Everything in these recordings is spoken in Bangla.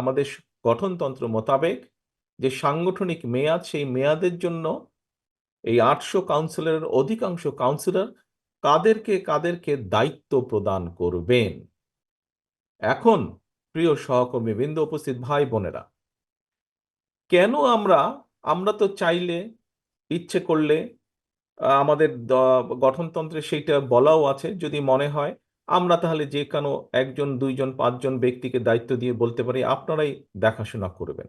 আমাদের গঠনতন্ত্র মোতাবেক যে সাংগঠনিক মেয়াদ, সেই মেয়াদের জন্য এই আটশো কাউন্সিলরের অধিকাংশ কাউন্সিলর কাদেরকে কাদেরকে দায়িত্ব প্রদান করবেন। এখন প্রিয় সহকর্মী বৃন্দ উপস্থিত ভাই বোনেরা, কেন আমরা আমরা তো চাইলে ইচ্ছে করলে আমাদের গঠনতন্ত্রে সেইটা বলাও আছে, যদি মনে হয়। আমরা তাহলে যে কোনো একজন, দুইজন, পাঁচজন ব্যক্তিকে দায়িত্ব দিয়ে বলতে পারি, আপনারাই দেখাশোনা করবেন।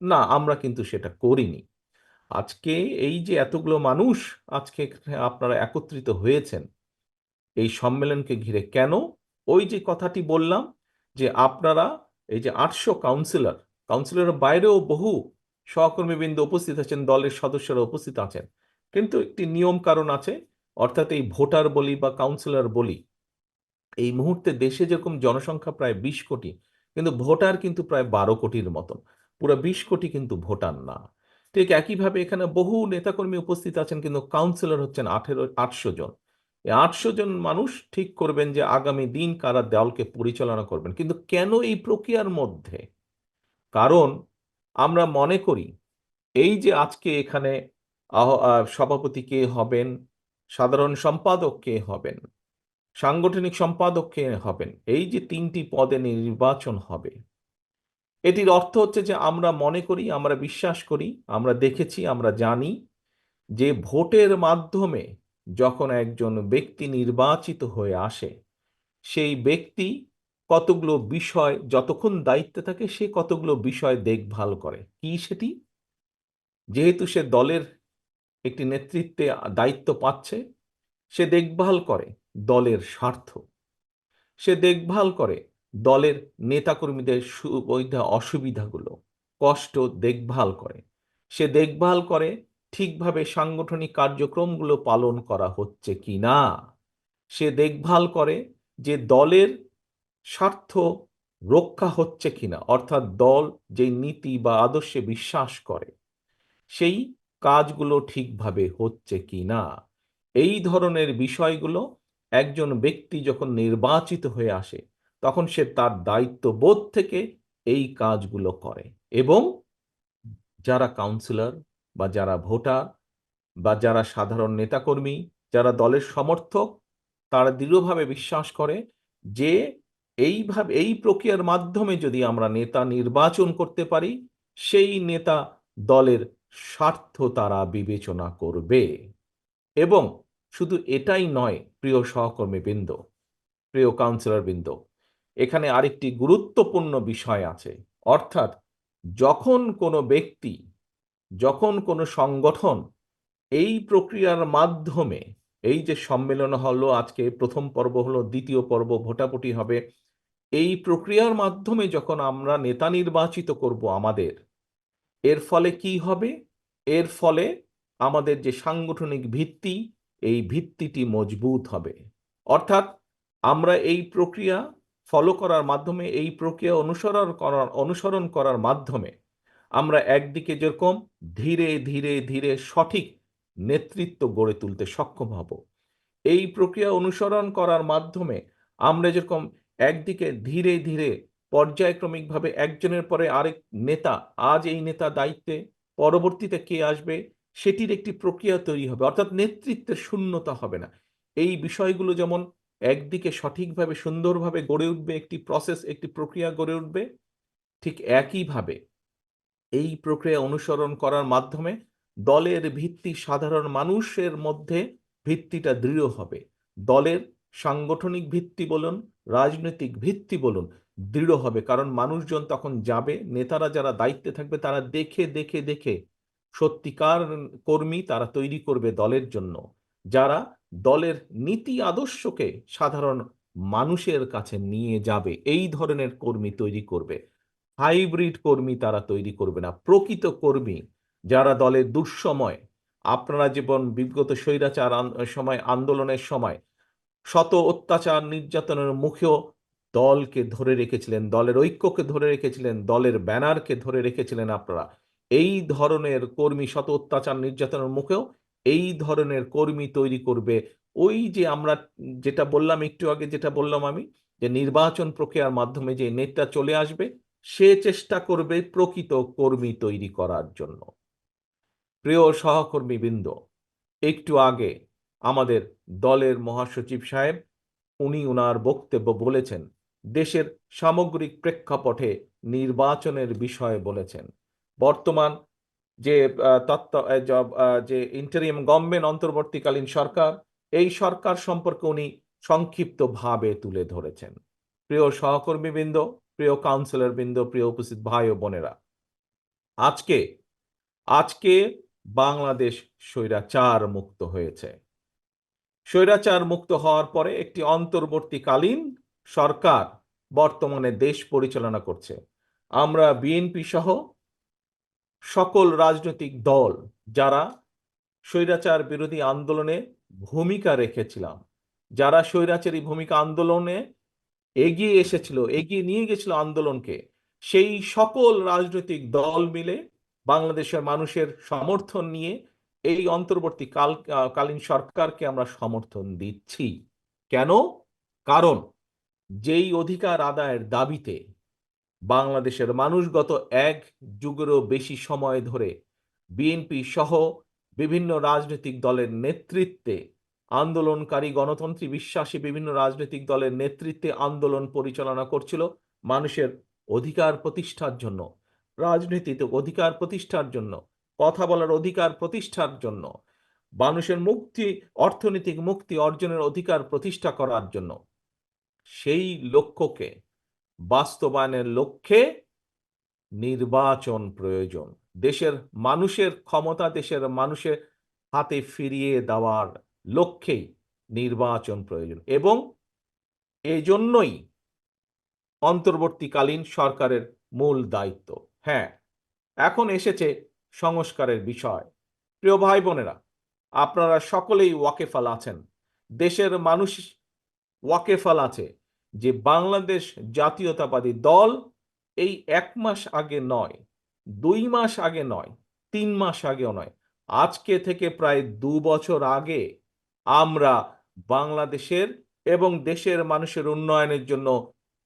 না, আমরা কিন্তু সেটা করিনি। আজকে এই যে এতগুলো মানুষ আজকে আপনারা একত্রিত হয়েছেন, এই সম্মেলনকে ঘিরে কেন? ওই যে কথাটি বললাম যে আপনারা এই যে আটশো কাউন্সিলর কাউন্সিলরের বাইরেও বহু সহকর্মীবৃন্দ উপস্থিত আছেন, দলের সদস্যরা উপস্থিত আছেন। কিন্তু একটি নিয়ম কারণ আছে, অর্থাৎ এই ভোটার বলি বা কাউন্সিলর বলি এই মুহূর্তে দেশে যেরকম জনসংখ্যা প্রায় বিশ কোটি, কিন্তু ভোটার কিন্তু প্রায় বারো কোটির মতন। পুরো বিশ কোটি কিন্তু ভোটার না। ঠিক একইভাবে এখানে বহু নেতাকর্মী উপস্থিত আছেন, কিন্তু কাউন্সিলর হচ্ছেন আঠেরো, আটশো জন। এই আটশো জন মানুষ ঠিক করবেন যে আগামী দিন কারা দলকে পরিচালনা করবেন। কিন্তু কেন এই প্রক্রিয়ার মধ্যে? কারণ আমরা মনে করি, এই যে আজকে এখানে সভাপতি কে হবেন, সাধারণ সম্পাদক কে হবেন সাংগঠনিক সম্পাদক কে হবেন? এই যে তিনটি পদে নির্বাচন হবে, এটির অর্থ হচ্ছে যে আমরা মনে করি, আমরা বিশ্বাস করি, আমরা দেখেছি, আমরা জানি যে ভোটের মাধ্যমে যখন একজন ব্যক্তি নির্বাচিত হয়ে আসে, সেই ব্যক্তি কতগুলো বিষয়, যতক্ষণ দায়িত্বে থাকে, সে কতগুলো বিষয় দেখভাল করে। কি সেটি? যেহেতু সে দলের একটি নেতৃত্বে দায়িত্ব পাচ্ছে, সে দেখভাল করে। দলের স্বার্থ। সে দেখভাল করে দলের নেতাকর্মীদের সুবিধা অসুবিধাগুলো, কষ্ট দেখভাল করে। সে দেখভাল করে ঠিকভাবে সাংগঠনিক কার্যক্রমগুলো পালন করা হচ্ছে কি না। সে দেখভাল করে যে দলের স্বার্থ রক্ষা হচ্ছে কিনা অর্থাৎ দল যে নীতি বা আদর্শে বিশ্বাস করে, সেই কাজগুলো ঠিকভাবে হচ্ছে কি না। এই ধরনের বিষয়গুলো একজন ব্যক্তি যখন নির্বাচিত হয়ে আসে, তখন সে তার দায়িত্ববোধ থেকে এই কাজগুলো করে এবং যারা কাউন্সিলর বা যারা ভোটার বা যারা সাধারণ নেতাকর্মী, যারা দলের সমর্থক, তারা দৃঢ়ভাবে বিশ্বাস করে যে এইভাবে, এই প্রক্রিয়ার মাধ্যমে যদি আমরা নেতা নির্বাচন করতে পারি, সেই নেতা দলের স্বার্থ তারা বিবেচনা করবে এবং শুধু এটাই নয়, প্রিয় সহকর্মী বৃন্দ, প্রিয় কাউন্সিলর বৃন্দ, এখানে আরেকটি গুরুত্বপূর্ণ বিষয় আছে। অর্থাৎ যখন কোনো ব্যক্তি, যখন কোনো সংগঠন এই প্রক্রিয়ার মাধ্যমে, এই যে সম্মেলন হলো, আজকে প্রথম পর্ব হলো, দ্বিতীয় পর্ব, ভোটাভুটি হবে, এই প্রক্রিয়ার মাধ্যমে যখন আমরা নেতা নির্বাচিত করব আমাদের, এর ফলে কি হবে? এর ফলে আমাদের যে সাংগঠনিক ভিত্তি এই ভিত্তিটি মজবুত হবে। অর্থাৎ আমরা এই প্রক্রিয়া ফলো করার মাধ্যমে, এই প্রক্রিয়া অনুসরণ করার অনুসরণ করার মাধ্যমে আমরা একদিকে যেরকম ধীরে ধীরে ধীরে সঠিক নেতৃত্ব গড়ে তুলতে সক্ষম হব, এই প্রক্রিয়া অনুসরণ করার মাধ্যমে আমরা যেরকম একদিকে ধীরে ধীরে পর্যায়ক্রমিকভাবে একজনের পরে আরেক নেতা, আজ এই নেতা দায়িত্বে, পরবর্তীতে কে আসবে সেটির একটি প্রক্রিয়া তৈরি হবে, অর্থাৎ নেতৃত্বের শূন্যতা হবে না। এই বিষয়গুলো যেমন একদিকে সঠিকভাবে, সুন্দরভাবে গড়ে উঠবে, একটি প্রসেস একটি প্রক্রিয়া গড়ে উঠবে, ঠিক একইভাবে এই প্রক্রিয়া অনুসরণ করার মাধ্যমে দলের ভিত্তি সাধারণ মানুষের মধ্যে ভিত্তিটা দৃঢ় হবে। দলের সাংগঠনিক ভিত্তি বলুন, রাজনৈতিক ভিত্তি বলুন, দৃঢ় হবে। কারণ মানুষজন তখন যাবে, নেতারা যারা দায়িত্বে থাকবে, তারা দেখে দেখে দেখে সত্যিকার কর্মী তারা তৈরি করবে দলের জন্য। যারা দলের নীতি আদর্শকে সাধারণ মানুষের কাছে নিয়ে যাবে, এই ধরনের কর্মী তৈরি করবে। হাইব্রিড কর্মী তারা তৈরি করবে না। প্রকৃত কর্মী যারা দলের দুঃসময়, আপনারা যেমন বিগত স্বৈরাচার সময়, আন্দোলনের সময় শত অত্যাচার নির্যাতনের মুখেও দলকে ধরে রেখেছিলেন, দলের ঐক্যকে ধরে রেখেছিলেন, দলের ব্যানারকে ধরে রেখেছিলেন আপনারা। এই ধরনের কর্মী শত অত্যাচার নির্যাতনের মুখেও এই ধরনের কর্মী তৈরি করবে। ওই যে আমরা যেটা বললাম একটু আগে, যেটা বললাম আমি, যে নির্বাচন প্রক্রিয়ার মাধ্যমে যে নেতা চলে আসবে, সে চেষ্টা করবে প্রকৃত কর্মী তৈরি করার জন্য। প্রিয় সহকর্মীবৃন্দ, একটু আগে আমাদের দলের মহাসচিব সাহেব, উনি ওনার বক্তব্য বলেছেন, দেশের সামগ্রিক প্রেক্ষাপটে নির্বাচনের বিষয়ে বলেছেন। বর্তমান যে তত্ত্ব যে ইন্টারিয়াম গভর্নমেন্ট অন্তর্বর্তীকালীন সরকার, এই সরকার সম্পর্কে উনি সংক্ষিপ্তভাবে তুলে ধরেছেন। প্রিয় সহকর্মীবৃন্দ, প্রিয় কাউন্সিলর বৃন্দ, প্রিয় উপস্থিত ভাই ও বোনেরা, আজকে আজকে বাংলাদেশ স্বৈরাচার মুক্ত হয়েছে। স্বৈরাচার মুক্ত হওয়ার পরে একটি অন্তর্বর্তীকালীন সরকার বর্তমানে দেশ পরিচালনা করছে। আমরা বিএনপি সহ সকল রাজনৈতিক দল যারা স্বৈরাচার বিরোধী আন্দোলনে ভূমিকা রেখেছিলাম, যারা স্বৈরাচারী ভূমিকা আন্দোলনে এগিয়ে এসেছিল, এগিয়ে নিয়ে গেছিল আন্দোলনকে, সেই সকল রাজনৈতিক দল মিলে বাংলাদেশের মানুষের সমর্থন নিয়ে এই অন্তর্বর্তী কাল, কালীন সরকারকে আমরা সমর্থন দিচ্ছি। কেন? কারণ যেই অধিকার আদায়ের দাবিতে বাংলাদেশের মানুষ গত এক যুগেরও বেশি সময় ধরে বিএনপি সহ বিভিন্ন রাজনৈতিক দলের নেতৃত্বে আন্দোলনকারী গণতন্ত্রী বিশ্বাসী বিভিন্ন রাজনৈতিক দলের নেতৃত্বে আন্দোলন পরিচালনা করছিল মানুষের অধিকার প্রতিষ্ঠার জন্য রাজনীতিতে অধিকার প্রতিষ্ঠার জন্য, কথা বলার অধিকার প্রতিষ্ঠার জন্য, মানুষের মুক্তি, অর্থনৈতিক মুক্তি অর্জনের অধিকার প্রতিষ্ঠা করার জন্য। সেই লক্ষ্যকে বাস্তবায়নের লক্ষ্যে নির্বাচন প্রয়োজন। দেশের মানুষের ক্ষমতা দেশের মানুষের হাতে ফিরিয়ে দেওয়ার লক্ষ্যেই নির্বাচন প্রয়োজন এবং এজন্যই অন্তর্বর্তীকালীন সরকারের মূল দায়িত্ব। হ্যাঁ এখন এসেছে সংস্কারের বিষয়। প্রিয় ভাই বোনেরা আপনারা সকলেই ওয়াকেফাল আছেন। দেশের মানুষ ওয়াকেফাল আছে। যে বাংলাদেশ জাতীয়তাবাদী দল এই এক মাস আগে নয়, দুই মাস আগে নয়, তিন মাস আগেও নয়, আজকে থেকে প্রায় দু বছর আগে আমরা বাংলাদেশের এবং দেশের মানুষের উন্নয়নের জন্য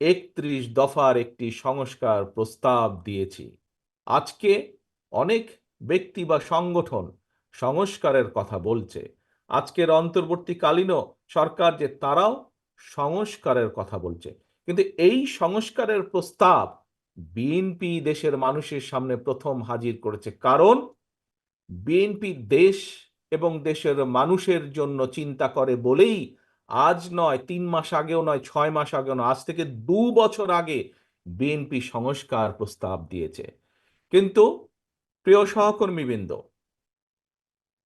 একত্রিশ দফার একটি সংস্কার প্রস্তাব দিয়েছি। আজকে অনেক ব্যক্তি বা সংগঠন সংস্কারের কথা বলছে। আজকের অন্তর্বর্তীকালীনও সরকার যে তারাও সংস্কারের কথা বলছে। কিন্তু এই সংস্কারের প্রস্তাব বিএনপি দেশের মানুষের সামনে প্রথম হাজির করেছে। কারণ বিএনপি দেশ এবং দেশের মানুষের জন্য চিন্তা করে বলেই আজ নয়, তিন মাস আগেও নয়, ছয় মাস আগেও নয়, আজ থেকে দু বছর আগে বিএনপি সংস্কার প্রস্তাব দিয়েছে। কিন্তু প্রিয় সহকর্মীবৃন্দ,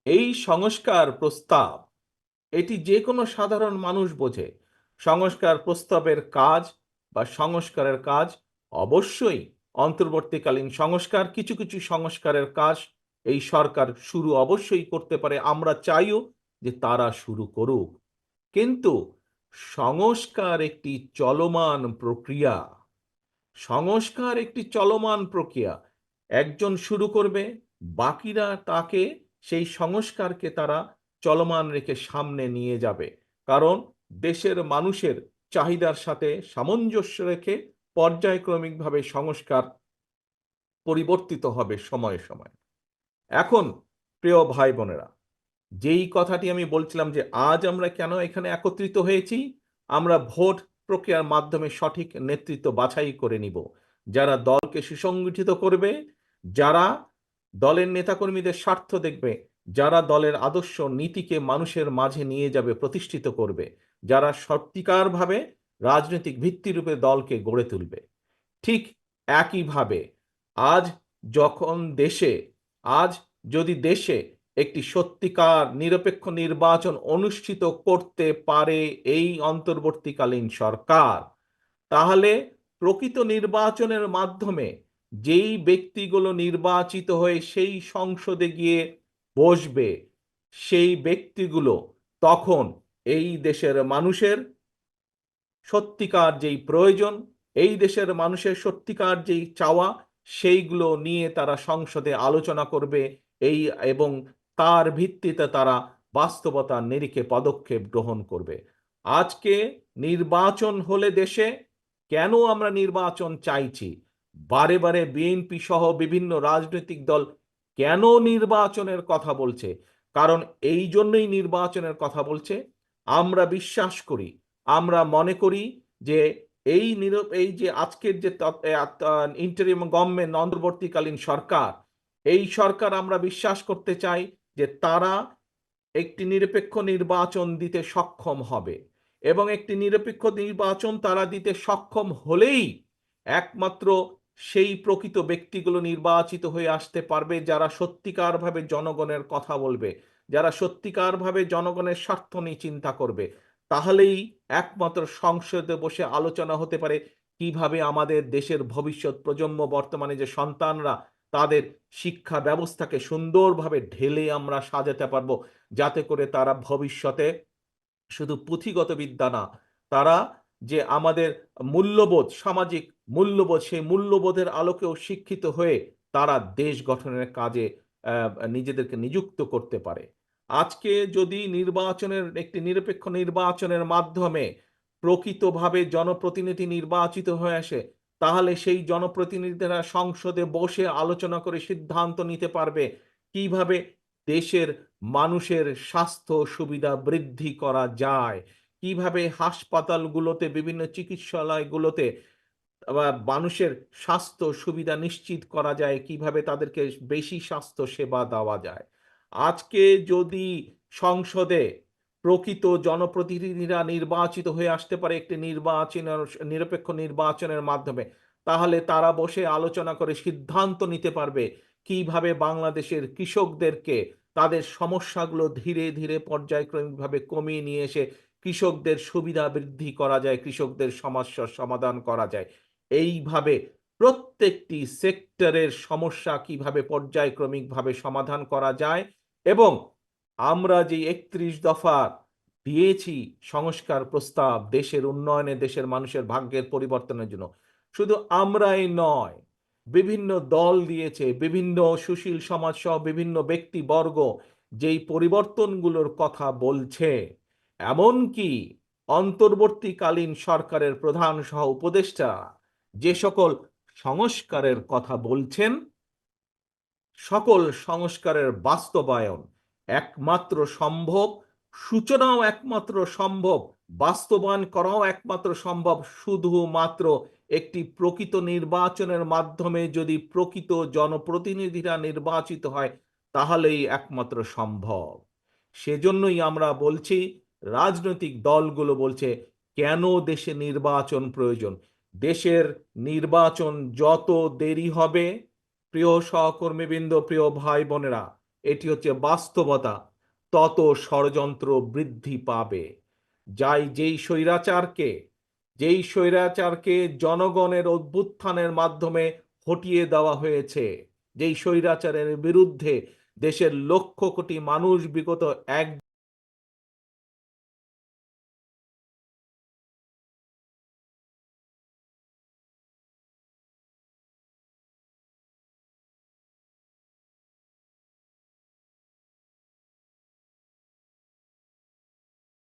এই সংস্কার প্রস্তাব, এটি যে কোনো সাধারণ মানুষ বোঝে। সংস্কার প্রস্তাবের কাজ বা সংস্কারের কাজ অবশ্যই অন্তর্বর্তীকালীন সংস্কার, কিছু কিছু সংস্কারের কাজ এই সরকার শুরু অবশ্যই করতে পারে। আমরা চাইও যে তারা শুরু করুক। কিন্তু সংস্কার একটি চলমান প্রক্রিয়া। সংস্কার একটি চলমান প্রক্রিয়া। একজন শুরু করবে, বাকিরা তাকে সেই সংস্কারকে তারা চলমান রেখে সামনে নিয়ে যাবে। কারণ দেশের মানুষের চাহিদার সাথে সামঞ্জস্য রেখে পর্যায়ক্রমিকভাবে সংস্কার পরিবর্তিত হবে সময়ে সময়। এখন, প্রিয় ভাই বোনেরা, যেই কথাটি আমি বলছিলাম যে আজ আমরা কেন এখানে একত্রিত হয়েছি, আমরা ভোট প্রক্রিয়ার মাধ্যমে সঠিক নেতৃত্ব বাছাই করে নিব। যারা দলকে সুসংগঠিত করবে, যারা দলের নেতাকর্মীদের স্বার্থ দেখবে, যারা দলের আদর্শ নীতিকে মানুষের মাঝে নিয়ে যাবে, প্রতিষ্ঠিত করবে যারা সত্যিকারভাবে রাজনৈতিক ভিত্তিরূপে দলকে গড়ে তুলবে। ঠিক একইভাবে আজ যখন দেশে, আজ যদি দেশে একটি সত্যিকার নিরপেক্ষ নির্বাচন অনুষ্ঠিত করতে পারে এই অন্তর্বর্তীকালীন সরকার, তাহলে প্রকৃত নির্বাচনের মাধ্যমে যেই ব্যক্তিগুলো নির্বাচিত হয়ে সেই সংসদে গিয়ে বসবে, সেই ব্যক্তিগুলো তখন এই দেশের মানুষের সত্যিকার যেই প্রয়োজন, এই দেশের মানুষের সত্যিকার যেই চাওয়া, সেইগুলো নিয়ে তারা সংসদে আলোচনা করবে, এই এবং তার ভিত্তিতে তারা বাস্তবতার নিরিখে পদক্ষেপ গ্রহণ করবে। আজকে নির্বাচন হলে দেশে কেন আমরা নির্বাচন চাইছি? বারে বারে বিএনপি সহ বিভিন্ন রাজনৈতিক দল কেন নির্বাচনের কথা বলছে? কারণ এই জন্যই নির্বাচনের কথা বলছে আমরা বিশ্বাস করি, আমরা মনে করি যে এই নির, এই যে আজকের যে ইন্টারিম গভর্নমেন্ট অন্তর্বর্তীকালীন সরকার, এই সরকার আমরা বিশ্বাস করতে চাই যে তারা একটি নিরপেক্ষ নির্বাচন দিতে সক্ষম হবে এবং একটি নিরপেক্ষ নির্বাচন তারা দিতে সক্ষম হলেই একমাত্র সেই প্রকৃত ব্যক্তিগুলো নির্বাচিত হয়ে আসতে পারবে যারা সত্যিকারভাবে জনগণের কথা বলবে। যারা সত্যিকারভাবে জনগণের স্বার্থ নিয়ে চিন্তা করবে, তাহলেই একমাত্র সংসদে বসে আলোচনা হতে পারে কীভাবে আমাদের দেশের ভবিষ্যৎ প্রজন্ম, বর্তমানে যে সন্তানরা, তাদের শিক্ষা ব্যবস্থাকে সুন্দরভাবে ঢেলে আমরা সাজাতে পারব, যাতে করে তারা ভবিষ্যতে শুধু পুঁথিগত বিদ্যা না, তারা যে আমাদের মূল্যবোধ, সামাজিক মূল্যবোধ, সেই মূল্যবোধের আলোকেও শিক্ষিত হয়ে তারা দেশ গঠনের কাজে নিজেদেরকে নিযুক্ত করতে পারে। আজকে যদি নির্বাচনের একটি নিরপেক্ষ নির্বাচনের মাধ্যমে প্রকৃতভাবে জনপ্রতিনিধি নির্বাচিত হয়ে আসে, তাহলে সেই জনপ্রতিনিধিরা সংসদে বসে আলোচনা করে সিদ্ধান্ত নিতে পারবে কীভাবে দেশের মানুষের স্বাস্থ্য সুবিধা বৃদ্ধি করা যায়, কীভাবে হাসপাতালগুলোতে, বিভিন্ন চিকিৎসালয়গুলোতে মানুষের স্বাস্থ্য সুবিধা নিশ্চিত করা যায়, কীভাবে তাদেরকে বেশি স্বাস্থ্য সেবা দেওয়া যায়। আজকে যদি সংসদে প্রকৃত জনপ্রতিনিধিরা নির্বাচিত হয়ে আসতে পারে একটি নির্বাচন, নিরপেক্ষ নির্বাচনের মাধ্যমে, তাহলে তারা বসে আলোচনা করে সিদ্ধান্ত নিতে পারবে কীভাবে বাংলাদেশের কৃষকদেরকে তাদের সমস্যাগুলো ধীরে ধীরে পর্যায়ক্রমিকভাবে কমিয়ে নিয়ে এসে কৃষকদের সুবিধা বৃদ্ধি করা যায়, কৃষকদের সমস্যার সমাধান করা যায়। এইভাবে প্রত্যেকটি সেক্টরের সমস্যা কীভাবে পর্যায়ক্রমিকভাবে সমাধান করা যায় এবং আমরা যে একত্রিশ দফা দিয়েছি সংস্কার প্রস্তাব দেশের উন্নয়নে, দেশের মানুষের ভাগ্যের পরিবর্তনের জন্য, শুধু আমরাই নয়, বিভিন্ন দল দিয়েছে, বিভিন্ন সুশীল সমাজ সহ বিভিন্ন ব্যক্তিবর্গ যেই পরিবর্তনগুলোর কথা বলছে, এমনকি অন্তর্বর্তীকালীন সরকারের প্রধান সহ উপদেষ্টা যে সকল সংস্কারের কথা বলছেন, সকল সংস্কারের বাস্তবায়ন একমাত্র সম্ভব, সূচনাও একমাত্র সম্ভব, বাস্তবায়ন করাও একমাত্র সম্ভব, শুধুমাত্র একটি প্রকৃত নির্বাচনের মাধ্যমে যদি প্রকৃত জনপ্রতিনিধিরা নির্বাচিত হয়, তাহলেই একমাত্র সম্ভব। সেজন্যই আমরা বলছি, রাজনৈতিক দলগুলো বলছে, কেন দেশে নির্বাচন প্রয়োজন? দেশের নির্বাচন যত দেরি হবে, প্রিয় সহকর্মীবৃন্দ, প্রিয় ভাই বোনেরা এটি হচ্ছে বাস্তবতা, তত ষড়যন্ত্র বৃদ্ধি পাবে। যাই যেই স্বৈরাচারকে যেই স্বৈরাচারকে জনগণের অভ্যুত্থানের মাধ্যমে হটিয়ে দেওয়া হয়েছে, যেই স্বৈরাচারের বিরুদ্ধে দেশের লক্ষ কোটি মানুষ বিগত এক